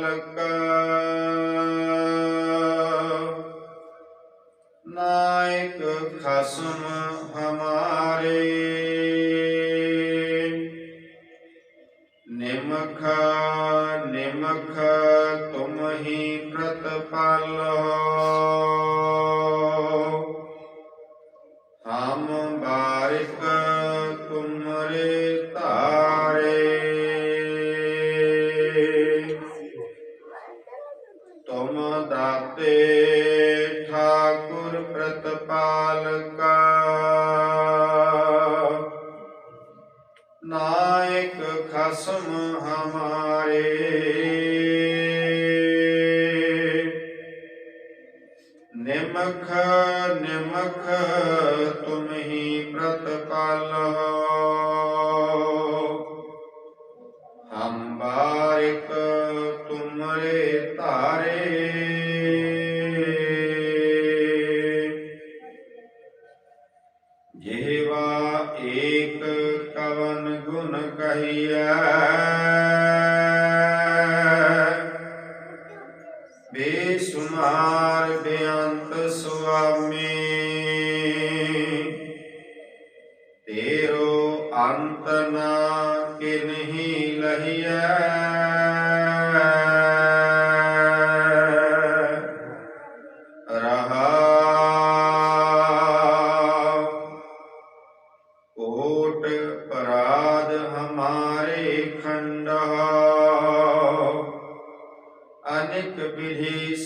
ਪ੍ਰਤਪਾਲਕ ਨਾਇਕ ਖਸਮ ਹਮਾਰੇ। ਨਿਮਖ ਨਿਮਖ ਤੁਮ ਹੀ ਪ੍ਰਤਪਾਲੋ। ਖਸਮ ਹਮਾਰੇ। ਨਿਮਖ ਨਿਮਖ ਤੁਮ ਹੀ ਪ੍ਰਤਪਾਲੋ ਹਮ ਬਾਰਿਕ ਤੁਮਰੇ ਜਿਹਵਾ ਏਕ ਕਵਨ ਗੁਣ ਕਹੀਐ। ਬੇਸੁਮਾਰ ਬੇਅੰਤ ਸੁਆਮੀ ਤੇਰੋ ਅੰਤ ਨਾ ਕਿਨਹੀ ਲਹੀਐ। ਪਰਾਧ ਹਮਾਰੇ ਖੰਡਾ ਅਨਿਕ ਵਿਧि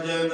ਸਜਨ